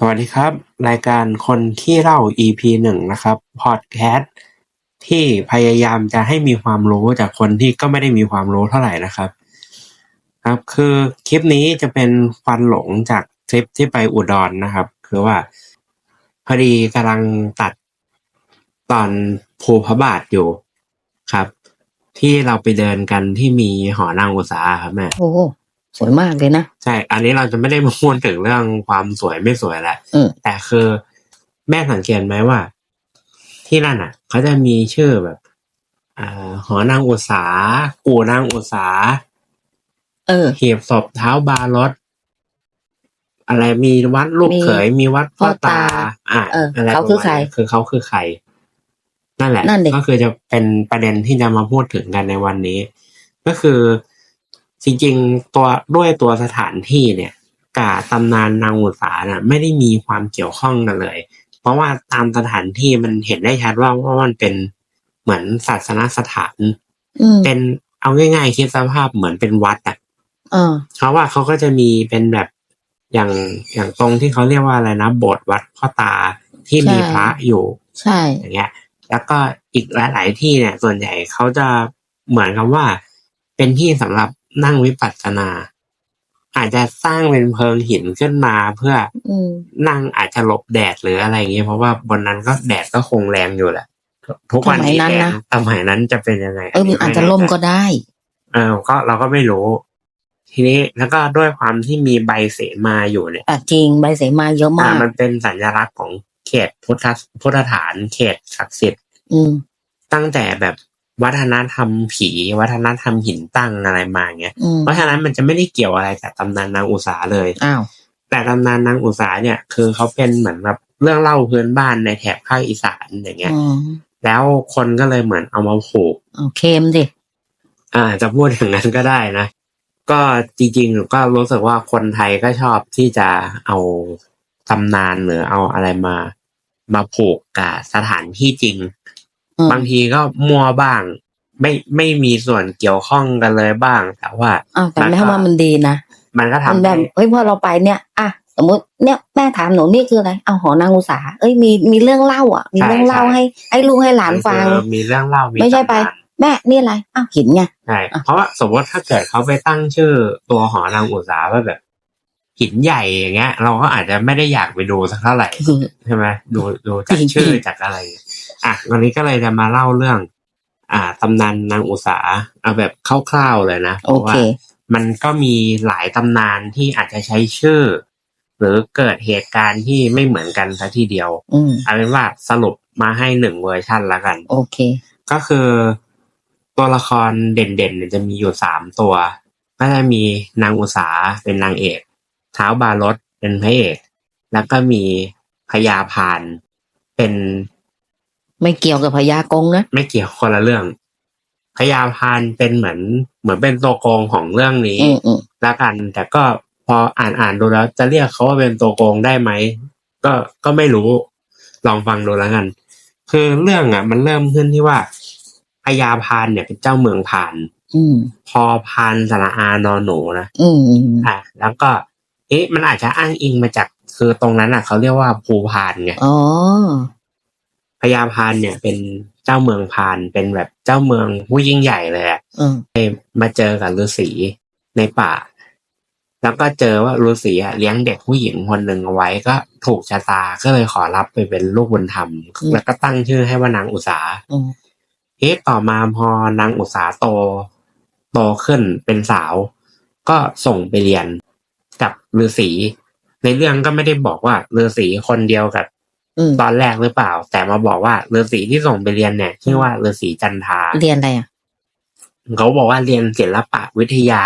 สวัสดีครับ รายการคนขี้เล่า EP หนึ่งนะครับพอดแคสต์ที่พยายามจะให้มีความรู้จากคนที่ก็ไม่ได้มีความรู้เท่าไหร่นะครับ ครับคือคลิปนี้จะเป็นฟันหลงจากทริปที่ไปอุดรนะครับ คือว่า พอดีกำลังตัดตอนภูพระบาทอยู่ครับ ที่เราไปเดินกันที่มีหอนางอุตสาหครับแม่โอ้ สวยมากเลยนะ ใช่ อันนี้เราจะไม่ได้มาพูดถึงเรื่องความสวยไม่สวยแหละอืมแต่คือแม่สังเกตไหมว่า ที่นั่นอะ เขาจะมีชื่อแบบอ่าหอนางอุตสากู่นางอุตสาเออหีบศพเท้าบารถอะไรมีวัดลูกมีเขยมีวัดพ่อพ่อตาตา อ่าเอออะไรเขาคือใครประมณนั้นคือเขาคือใคร นั่นแหละนั่นดิก็คือจะเป็นประเด็นที่จะมาพูดถึงกันในวันนี้ ก็คือ จริงๆ ตัวด้วยตัวสถานที่เนี่ยกับตำนานนางอุตสาน่ะไม่ได้มีความเกี่ยวข้องกันเลย เพราะว่าตามสถานที่มันเห็นได้ชัดว่าว่ามันเป็นเหมือนศาสนสถานอืมเป็นเอาง่ายๆคิดสภาพเหมือนเป็นวัดอะเออเพราะว่าเขาก็จะมีเป็นแบบอย่างอย่างตรงที่เขาเรียกว่าอะไรนะโบสถ์วัดพ่อตาที่มีใช่พระอยู่ ใช่อย่างเงี้ย แล้วก็อีกหลาย ๆ ที่เนี่ย ส่วนใหญ่เขาจะเหมือนกับว่า เป็นที่สำหรับ นั่งวิปัสสนา อาจจะสร้างเป็นเพิงหินขึ้นมาเพื่ออืมนั่งอาจจะหลบแดดหรืออะไรอย่างเงี้ยเพราะว่าบนนั้นก็แดดก็คงแรงอยู่แหละทุกวันนี้สมัยนั้นแดดนะสมัยนั้นจะเป็นยังไงเออมันอาจจะล่มก็ได้ เออก็เราก็ไม่รู้ ทีนี้แล้วก็ด้วยความที่มีใบเสมาอยู่เนี่ยอะจริงใบเสมาเยอะอ่ามากมันเป็นสัญลักษณ์ของเขตพุทธพุทธฐาน เขตศักดิ์สิทธิ์อืมตั้งแต่แบบ วัฒนธรรมผี วัฒนธรรมหินตั้งอะไรมาเงี้ยอืมเพราะฉะนั้นมันจะไม่ได้เกี่ยวอะไรกับตำนานนางอุสาเลยอ้าวแต่ตำนานนางอุสาเนี่ย คือเขาเป็นเหมือนแบบเรื่องเล่าพื้นบ้านในแถบภาคอีสานอย่างเงี้ยอืมแล้วคนก็เลยเหมือนเอามาผูกเอาเค็มดิอ่า จะพูดอย่างนั้นก็ได้นะ ก็จริงๆก็รู้สึกว่าคนไทยก็ชอบที่จะเอาตำนานหรือเอาอะไรมา มาผูกกับสถานที่จริงอืม บางทีก็มัวบ้าง ไม่ไม่มีส่วนเกี่ยวข้องกันเลยบ้าง แต่ว่าอ้าวแต่มันแม่ก็ว่ามันดีนะมันก็ทำมันแบให้บเฮ้ยพอเราไปเนี่ยอะสมมติเนี่ยแม่ถามหนูนี่คืออะไรเอาหอนางอุตสาเอ้ยมีมีเรื่องเล่าอะ มีเรื่องเล่าให้ให้ลูกให้หลานฟังเออมีเรื่องเล่ามีไม่ใช่ไปตำนานแม่นี่อะไรอ้าวหินไงใช่เพราะว่าสมมติถ้าเกิดเขาไปตั้งชื่อตัวหอนางอุตสาว่าแบบหินใหญ่อย่างเงี้ย เราก็อาจจะไม่ได้อยากไปดูสักเท่าไหร่ใช่ไหมดูดูจากจริงๆชื่อจากอะไร อะวันนี้ก็เลยจะมาเล่าเรื่อง อ่าตำนานนางอุสาเอาแบบคร่าวๆเลยนะเพโอราะเคว่ามันก็มีหลายตำนานที่อาจจะใช้ชื่อ หรือเกิดเหตุการณ์ที่ไม่เหมือนกันซะทีเดียวอืมเอาเป็นว่าสรุปมาให้หนึ่งเวอร์ชันละกัน โอเค ก็คือตัวละครเด่นๆเนี่ยจะมีอยู่สามตัว ก็จะมีนางอุสาเป็นนางเอกเท้าวบารถเป็นพระเอก แล้วก็มีพญาพานเป็น ไม่เกี่ยวกับพญากงนะไม่เกี่ยวคนละเรื่องพญาพานเป็นเหมือนเหมือนเป็นตัวโกงของเรื่องนี้อืมอืมแล้วกัน แต่ก็พออ่านอ่านดูแล้ว จะเรียกเขาว่าเป็นตัวโกงได้ไหมก็ก็ไม่รู้ ลองฟังดูแล้วกัน คือเรื่องอะ มันเริ่มขึ้นที่ว่าพญาพานเนี่ยเป็นเจ้าเมืองพาน อืมพอพานสระอานอนหนูนะอืมอืมอะแล้วก็ เอ๊ะ มันอาจจะอ้างอิงมาจาก คือตรงนั้นอะ เขาเรียกว่าภูพานไง อ๋อ พญาพานเนี่ยเป็นเจ้าเมืองพานเป็นแบบเจ้าเมืองผู้ยิ่งใหญ่เลยอะอืมมาเจอกับฤาษีในป่า แล้วก็เจอว่าฤาษีอะเลี้ยงเด็กผู้หญิงคนหนึ่งเอาไว้ก็ถูกชะตาก็เลยขอรับไปเป็นลูกบุญธรรม แล้วก็ตั้งชื่อให้ว่านางอุสาอืมเอ๊ะต่อมาพอนางอุสาโตโตขึ้นเป็นสาว ก็ส่งไปเรียนกับฤาษีในเรื่องก็ไม่ได้บอกว่าฤาษีคนเดียวกับอืม ตอนแรกหรือเปล่า แต่มาบอกว่าฤาษีที่ส่งไปเรียนเนี่ยชื่อว่าฤาษีจันทาเรียนอะไรอะเขาบอกว่าเรียนศิลปะวิทยา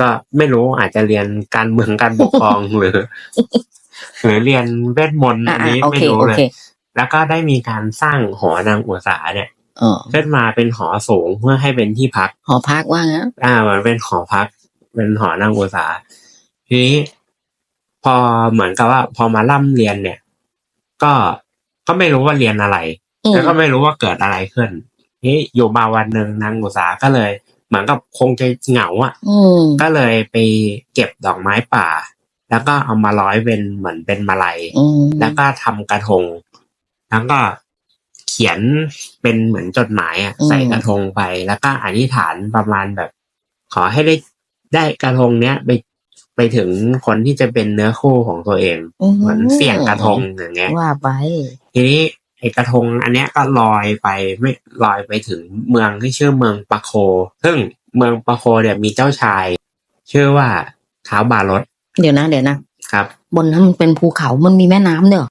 ก็ไม่รู้อาจจะเรียนการเมืองการปกครองหรือ หรือเรียนเวทมนต์อ่าอันนี้โอไม่เครู้โอเลยเคแล้วก็ได้มีการสร้างหอนางอุษาเนี่ยอ๋อขึ้นมาเป็นหอสูงเพื่อให้เป็นที่พัก หอพักว่างั้นอ่า มันเป็นหอพัก เป็นหอนางอุษาทีนี้พอเหมือนกับว่า พอมาล่ำเรียนเนี่ย ก็ก็ไม่รู้ว่าเรียนอะไรอืมแล้วก็ไม่รู้ว่าเกิดอะไรขึ้นนี่อยู่มาวันหนึ่งนางอุษาก็เลย เหมือนกับคงจะเหงาอะอืมก็เลยไปเก็บดอกไม้ป่า แล้วก็เอามาร้อยเป็นเหมือนเป็นมาลัยอืมแล้วก็ทำกระทง แล้วก็เขียนเป็นเหมือนจดหมายอะใส่กระทงไป แล้วก็อธิษฐานประมาณแบบ ขอให้ได้ได้กระทงเนี้ยไป ไปถึงคนที่จะเป็นเนื้อคู่ของตัวเอง เหมือนเสี่ยงกระทงอย่างเงี้ยว่าไป ทีนี้ไอ้กระทงอันเนี้ยก็ลอยไปไม่ลอยไปถึงเมืองที่ชื่อเมืองปะโค ซึ่งเมืองปะโคเนี่ยมีเจ้าชาย ชื่อว่าท้าวบารถเดี๋ยวนะเดี๋ยวนะครับ บนนั้นมันเป็นภูเขามันมีแม่น้ำเนอะ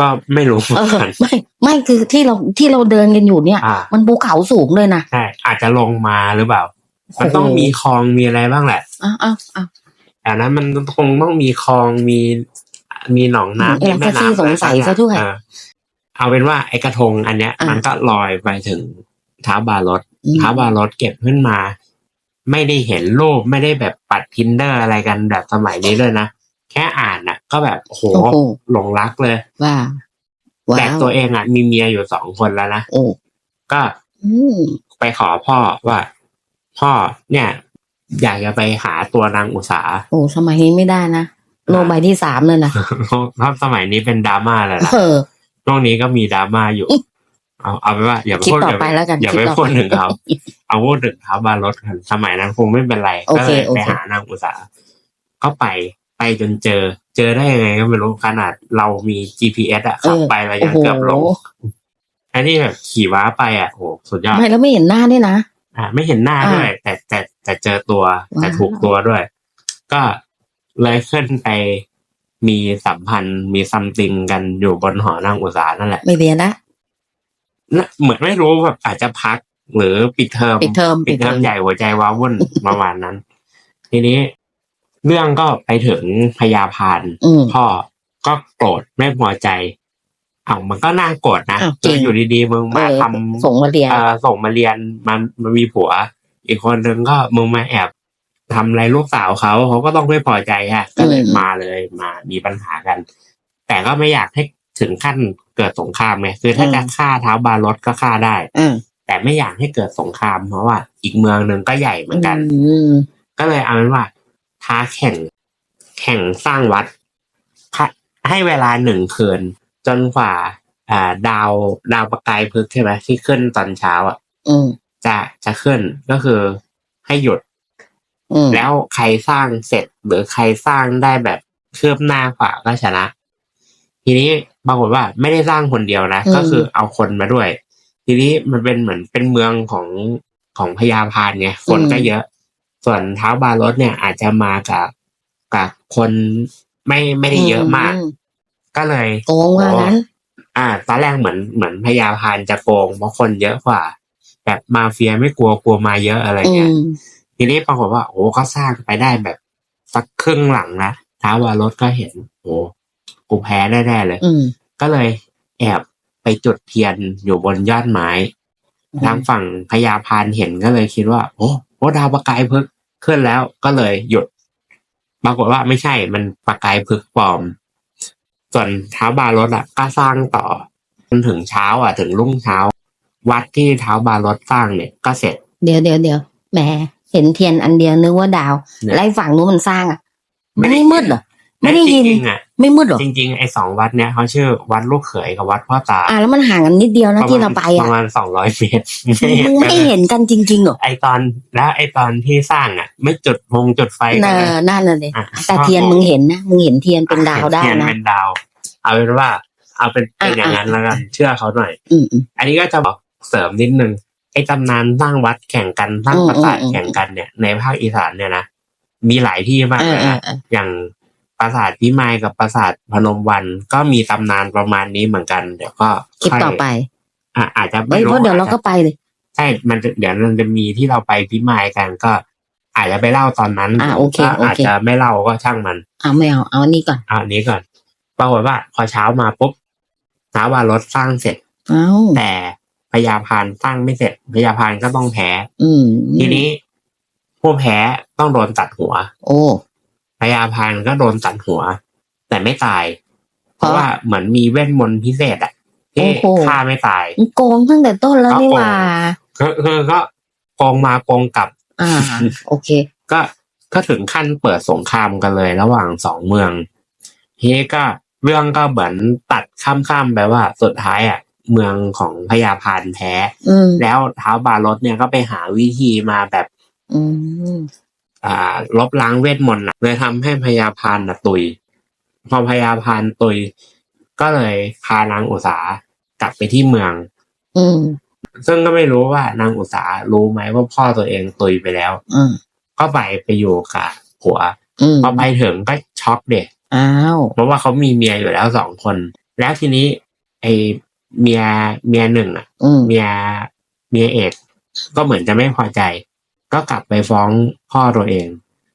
ก็ไม่รู้เหมืเออนอกันไม่ไม่คือที่เราที่เราเดินกันอยู่เนี่ยอ่ามันภูเขาสูงเลยนะใช่อาจจะลงมาหรือเปล่า มันต้องมีคลองมีอะไรบ้างแหละอ้าวอ้าว อ้าวแต่นั้นมันคงต้องมีคลองมีมีหนองน้ำเออมีแม่ก็ที่น้ำสงสัยซะด้วยเออเอาเป็นว่าไอ้กระทงอันเนี้ยอะมันก็ลอยไปถึงท้าวบารถอืมท้าวบารถเก็บขึ้นมา ไม่ได้เห็นรูปไม่ได้แบบปัดทินเดอร์อะไรกันแบบสมัยนี้ด้วยนะ แค่อ่านน่ะ ก็แบบโหโอ้โหหลงรักเลย ว่าว้าแต่วตัวเองอะ มีเมียอยู่สองคนแล้วนะโอ้ก็อืมไปขอพ่อว่า พ่อเนี่ย อยากจะไปหาตัวนางอุสาโอ้สมัยนี้ไม่ได้นะโลกใบที่สามเลยนะเพราะสมัยนี้เป็นดราม่าเลยนะเออช่วงนี้ก็มีดราม่าอยู่ เอาเอาไปนว่า อย่าไปคลิปพูดต่ออย่าไปแล้วกันอย่าคลิไปปต่อพูดไปถึงเขาเอาพูดถึงเท้าบารถกันสมัยนั้นคงไม่เป็นไรโอก็เคเลยโอไปเคหานางอุสาก็ไปไปจนเจอ เจอได้ยังไงก็ไม่รู้ขนาดเรามี GPS อะขับไปเราโอ้ยังโหเกือบหลงอันนี้แบบขี่ว้าไปอะโอ้โหสุดยอดไม่แล้วไม่เห็นหน้าด้วยนะ อ่าไม่เห็นหน้าอ่าด้วย แต่แต่แต่เจอตัว แต่ว้าวถูกตัวด้วย ก็เลยขึ้นไปมีสัมพันธ์มีซัมติงกันอยู่บนหอนางอุสานั่นแหละ ไม่เรียนละน่ะเหมือนไม่รู้แบบอาจจะพักหรือปิดเทอมปิดเทอมปิดเทอมใหญ่หัวใจว้าวุ่นประมาณนั้น ทีนี้เรื่องก็ไปถึงพญาพานอืมพ่อก็โกรธไม่พอใจ อ้าวมันก็น่าโกรธนะอ้าวจริงคืออยู่ดีๆมึงมาเออทำส่งมาเรียนเอ่อส่งมาเรียนมันมันมีผัว อีกคนนึงก็มึงมาแอบทำอะไรลูกสาวเขาเขาก็ต้องไม่พอใจฮะก็เลยอืมมาเลยมามีปัญหากัน แต่ก็ไม่อยากให้ถึงขั้นเกิดสงครามไงคือถ้าจะฆ่าเท้าบารถก็ฆ่าได้อ่าแต่ไม่อยากให้เกิดสงครามเพราะว่า อีกเมืองหนึ่งก็ใหญ่เหมือนกันอืมก็เลยเอาเป็นว่า ท้าแข่งแข่งสร้างวัดพะให้เวลาหนึ่งคืน จนกว่า อ่า ดาวดาวประกายพฤกษ์ใช่ไหมที่ขึ้นตอนเช้าอะอืมจะจะขึ้นก็คือให้หยุด อืมแล้วใครสร้างเสร็จหรือใครสร้างได้แบบคืบหน้ากว่าก็ชนะ ทีนี้ปรากฏว่าไม่ได้สร้างคนเดียวนะก็คือเอาคนมาด้วย ทีนี้มันเป็นเหมือนเป็นเมืองของของพญาพานไงคนก็เยอะ ส่วนเท้าวบารถเนี่ยอาจจะมากับกับคนไม่ไม่ได้เยอะมาก ก็เลยโกงว่างั้น อ่า ตอนแรกเหมือนเหมือนพญาพานจะโกงเพราะคนเยอะกว่า แบบมาเฟียไม่กลัวกลัวมาเยอะอะไรอืเงี้ยมทีนี้ปรากฏว่าโอ้เขาสร้างไปได้แบบสักครึ่งหลังนะท้าววารถก็เห็นโอ้กูแพ้แน่ๆเลยอืมก็เลยแอบไปจุดเทียนอยู่บนยอดไม้อืมทางฝั่งพญาพานเห็นก็เลยคิดว่า โอ้โอ้ดาวประกายพึกษ์ขึ้นแล้วก็เลยหยุด ปรากฏว่าไม่ใช่มันประกายพึกษ์ปลอม ส่วนเท้าวบารถอะก็สร้างต่อจนถึงเช้าอะถึงรุ่งเช้า วัดที่เท้าวบารถสร้างเนี่ยก็เสร็จ เดี๋ยวเดี๋ยวเดี๋ยวแหมเห็นเทียนอันเดียวนึกว่าดาวเนี่ยไล่ฝั่งนู้นมันสร้างอะ ไม่ไม่ได้ได้มืดเหรอไม่ได้ยินจริงๆอะ ไม่มืดเหรอจริงๆไอ้สองวัดเนี่ยเขาชื่อวัดลูกเขยกับวัดพ่อตาอ่าแล้วมันห่างกันนิดเดียวนะที่เราไปปอะระมาณสองร้อยเมตรมึงไม่เห็นกันจริงๆเหรอไอตอนแล้วไอตอนที่สร้างอะ ไม่จุดพงจุดไฟกัน่านเลยนั่นน่ะเลยอะแต่เทียนมึงเห็นนะมึงเห็นเทียนเป็นดาวได้เทียนะเป็นดาว เอาเป็นว่า เอาเป็นเป็นอะอย่างนั้นแล้วกันเชื่อเขาหน่อยอืมอืมอันนี้ก็จะบอกเสริมนิดนึงไอ้ตำนานสร้างวัดแข่งกันสร้างอืมปราสาทอืมแข่งกันเนี่ยในภาคอีสานเนี่ยนะมีหลายที่มากเอเลอยเออนะเอออย่าง ปราสาทพิมายกับปราสาทพนมวันก็มีตำนานประมาณนี้เหมือนกัน เดี๋ยวก็คลิปค่ยต่อไปอะอาจจะเฮ้ไม่ยเพรู้ราะเดี๋ยวเราอาจจะก็ไปเลยใช่มันจะเดี๋ยวมันจะมีที่เราไปพิมายกันก็ อาจจะไปเล่าตอนนั้นอะโอเคถ้าโอเคอาจจะไม่เล่าก็ช่างมันเอาไม่เอาเอาอันนี้ก่อนเอาอันนี้ก่อนปรากฏว่าพอเช้ามาปุ๊บท้าวารถสร้างเสร็จเอาแต่พญาพานสร้างไม่เสร็จพญาพานก็ต้องแพ้อืมทีนี้ผู้แพ้ต้องโดนตัดหัว โอ้ พญาพานก็โดนตัดหัว แต่ไม่ตาย เพราะเพราะว่าเหมือนมีเวทมนต์พิเศษอะที่โอ้โหฆ่าไม่ตายมึงโกงตั้งแต่ต้นแล้วนี่หว่าคือคือก็โกงมาโกงกลับ อ่า โอเค ก็ก็ถึงขั้นเปิดสงครามกันเลยระหว่างสองเมืองทีนี้ก็เรื่องก็เหมือนตัดข้ามๆไปว่าสุดท้ายอะเมืองของพญาพานแพ้อืมแล้วเท้าวบารถเนี่ยก็ไปหาวิธีมาแบบ อืมอ่าลบล้างเวทมนต์น่ะเลยทำให้พญาพานน่ะตุย พอพญาพานตุย ก็เลยพานางอุสากลับไปที่เมือง อืมซึ่งก็ไม่รู้ว่านางอุสารู้ไหมว่าพ่อตัวเองตุยไปแล้ว อืมก็ไปไปอยู่กับผัวอืมพอไปถึงก็ช็อกเด็กอ้าวเพราะว่าเขามีเมียอยู่แล้วสองคน แล้วทีนี้ ไอเมียเมียหนึ่งอะอืมเมียเมียเอกก็เหมือนจะไม่พอใจ ก็กลับไปฟ้องพ่อตัวเอง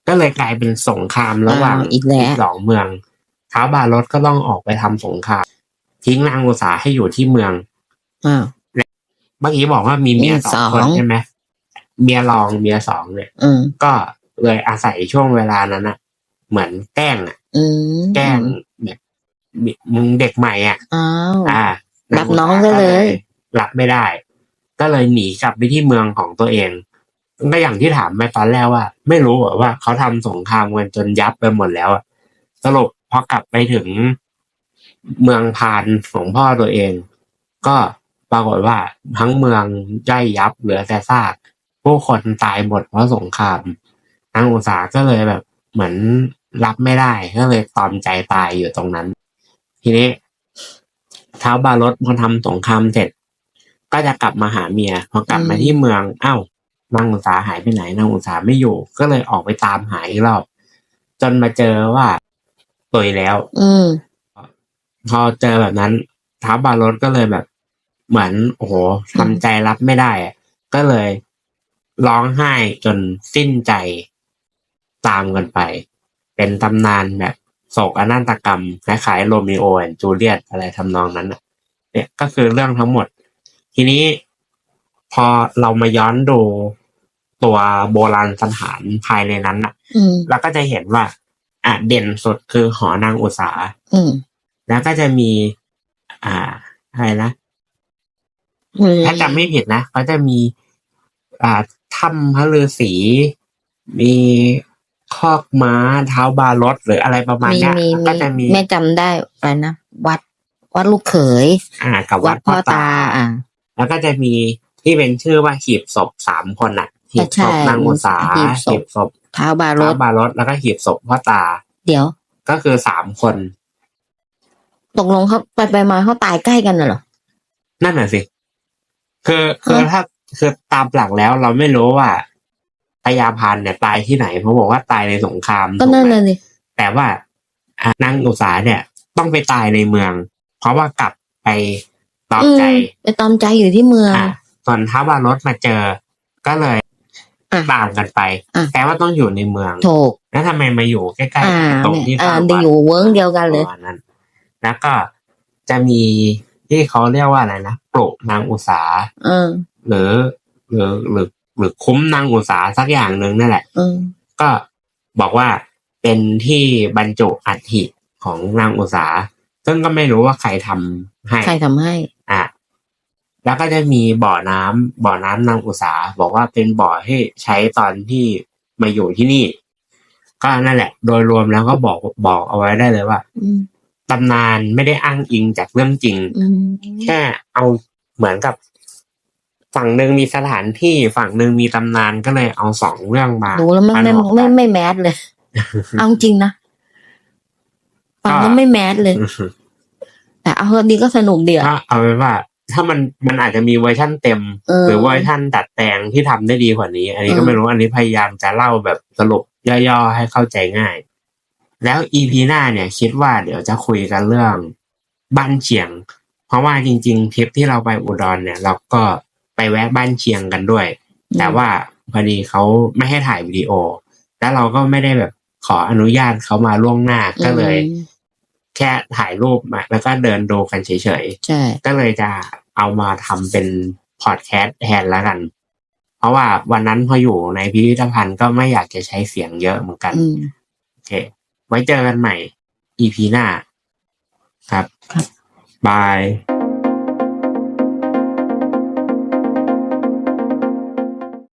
ก็เลยกลายเป็นสงครามระหว่างอ้าวอีกแล้วสองเมืองท้าวบารถก็ต้องออกไปทำสงครามทิ้งนางอุษาให้อยู่ที่เมืองอ้าวเมื่อกี้บอกว่ามีเมียมีสองคนสองใช่ไหมเมียรองเมียสองเนี่ยอืมก็เลยอาศัยช่วงเวลานั้นอะเหมือนแกล้งอะอืมแกล้งแบบมึงเด็กใหม่อะอ้าวอ่ารับน้องซะเลยรับไม่ได้ ก็เลยหนีกลับไปที่เมืองของตัวเอง ก็อย่างที่ถามไปตอนแรกว่า ไม่รู้ว่าเขาทำสงครามกันจนยับไปหมดแล้วอะสรุปพอกลับไปถึงเมืองพานของพ่อตัวเอง ก็ปรากฏว่าทั้งเมืองย่อยยับเหลือแต่ซากผู้คนตายหมดเพราะสงครามนางอุษาก็เลยแบบ เหมือนรับไม่ได้ก็เลยตอมใจตายอยู่ตรงนั้น ทีนี้เท้าวบารถพอทำสงครามเสร็จ ก็จะกลับมาหาเมีย พอกลับมาที่เมือง เอ้า นางอุษาหายไปไหนนางอุษาไม่อยู่ ก็เลยออกไปตามหาอีกรอบ จนมาเจอว่าตุยแล้ว อืมพอเจอแบบนั้นท้าวบารถก็เลยแบบ เหมือนโอ้โหทำใจรับไม่ได้อะก็เลยร้องไห้จนสิ้นใจตามกันไป เป็นตำนานแบบโศกอนาตกรรมคล้ายๆโรมิโอแอนจูเลียตอะไรทำนองนั้นน่ะเนี่ยก็คือเรื่องทั้งหมด ทีนี้พอเรามาย้อนดู ตัวโบราณสถานภายในนั้นน่ะอืมเราก็จะเห็นว่าอะเด่นสุดคือหอนางอุษาอืมแล้วก็จะมี อ่าอะไรนะอืมถ้าจำไม่ผิดนะเขาจะมี อ่าถ้ำพระฤาษีมีคอกม้าเท้าบารถหรืออะไรประมาณมีเนี้ยมีก็จะมีแม่จำได้อะไรนะวัดวัดลูกเขย อ่า กับวัวัดดพ่พ่ออตาตา อ่า แล้วก็จะมีที่เป็นชื่อว่าหีบศพสามคนอะ หีบใช่ศพนางอุษาหีบศพหีบศพเท้าบารเท้าถบารถแล้วก็หีบศพพ่อตา เดี๋ยว ก็คือสามคน ตกลงเขาไปไปมาเขาตายใกล้กันน่ะเหรอ นั่นน่ะสิ คือคือฮะถ้าคือตามหลักแล้วเราไม่รู้ว่าพญาพันธ์เนี่ยตายที่ไหนเพราะบอกว่าตายในสงครามก็นั่นถูกไหมน่ะสิแต่ว่าอะนางอุษาเนี่ย ต้องไปตายในเมือง เพราะว่ากลับไปตอบใจอืมไปตอมใจอยู่ที่เมืองอะส่วนท้าวบารถมาเจอก็เลย อะต่างกันไปอะแต่ว่าต้องอยู่ในเมือง ถูก แล้วทำไมมาอยู่ใกล้อ่าๆตรงที่เนี่ยอ่าทางได้วัดอยู่เวิร์กเดียวกันเลย ประมาณนั้น แล้วก็จะมีที่เขาเรียกว่าอะไรนะปลุกนางอุษาเออหรือหรือหรือหรือคุ้มนางอุษาสักอย่างหนึ่งนั่นแหละ เออก็บอกว่าเป็นที่บรรจุอัฐิของนางอุษา ซึ่งก็ไม่รู้ว่าใครทำให้ ใครทำให้อะ แล้วก็จะมีบ่อน้ำบ่อน้ำนางอุษา บอกว่าเป็นบ่อที่ใช้ตอนที่มาอยู่ที่นี่ ก็นั่นแหละ โดยรวมแล้วก็บอกบอกเอาไว้ได้เลยว่าอืมตำนานไม่ได้อ้างอิงจากเรื่องจริงอืมแค่เอาเหมือนกับฝั่งหนึ่งมีสถานที่ฝั่งหนึ่งมีตำนานก็เลยเอาสองเรื่องมาดูแล้วไม่มาไม่หลอกไม่กันไม่แมสเลยเอาจริงนะฟังแล้วไม่แมสเลย แต่เอาเฮอดีก็สนุกดีอะก็เอาไว้ว่า ถ้ามันมันอาจจะมีเวอร์ชั่นเต็มเออหรือเวอร์ชั่นดัดแปลงที่ทำได้ดีกว่านี้ อันนี้ก็เออไม่รู้อันนี้พยายามจะเล่าแบบสรุปย่อๆให้เข้าใจง่าย แล้วอีพีหน้าเนี่ย คิดว่าเดี๋ยวจะคุยกันเรื่องบ้านเชียง เพราะว่าจริงๆทริปที่เราไปอุดรเนี่ย เราก็ไปแวะบ้านเชียงกันด้วย แต่ว่าพอดีเขาไม่ให้ถ่ายวิดีโอ แล้วเราก็ไม่ได้แบบขออนุญาตเขามาล่วงหน้าก็เลยอืม แค่ถ่ายรูปมาแล้วก็เดินดูกันเฉยใช่ๆก็เลยจะเอามาทำเป็นพอดแคสต์แทนแล้วกัน เพราะว่าวันนั้นพออยู่ในพิพิธภัณฑ์ก็ไม่อยากจะใช้เสียงเยอะเหมือนกันอืมโอเค ไว้เจอกันใหม่ EP หน้าครับครับบาย